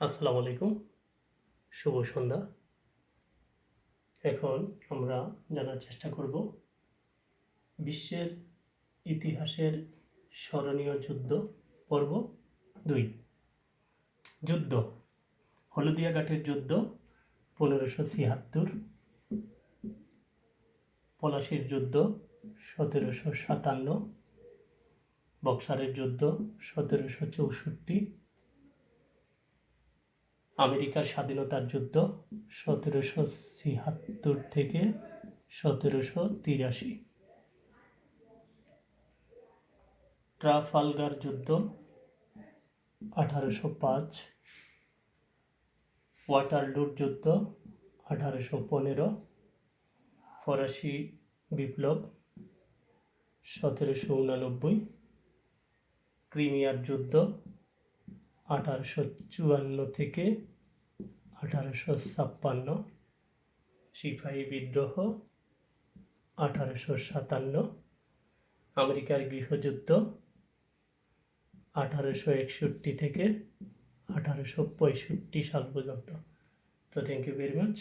আসসালামু আলাইকুম। শুভ সন্ধ্যা। এখন আমরা জানার চেষ্টা করব বিশ্বের ইতিহাসের স্মরণীয় যুদ্ধ পর্ব দুই। যুদ্ধ, হলদিয়া ঘাটের যুদ্ধ, পনেরোশো ছিয়াত্তর। পলাশির যুদ্ধ, সতেরোশো সাতান্ন। বক্সারের যুদ্ধ, সতেরোশো চৌষট্টি। আমেরিকার স্বাধীনতার যুদ্ধ সতেরোশো ছিয়াত্তর থেকে সতেরোশো তিরাশি। ট্রাফালগার যুদ্ধ আঠারোশো পাঁচ। ওয়াটারলুর যুদ্ধ আঠারোশো পনেরো। ফরাসি বিপ্লব সতেরোশো উনানব্বই। ক্রিমিয়ার যুদ্ধ আঠারোশো চুয়ান্ন থেকে আঠারোশো ছাপ্পান্ন। সিপাহী বিদ্রোহ, আঠারোশো সাতান্ন। আমেরিকার গৃহযুদ্ধ, আঠারোশো একষট্টি থেকে আঠারোশো পঁয়ষট্টি সাল পর্যন্ত। তো থ্যাংক ইউ ভেরি মাচ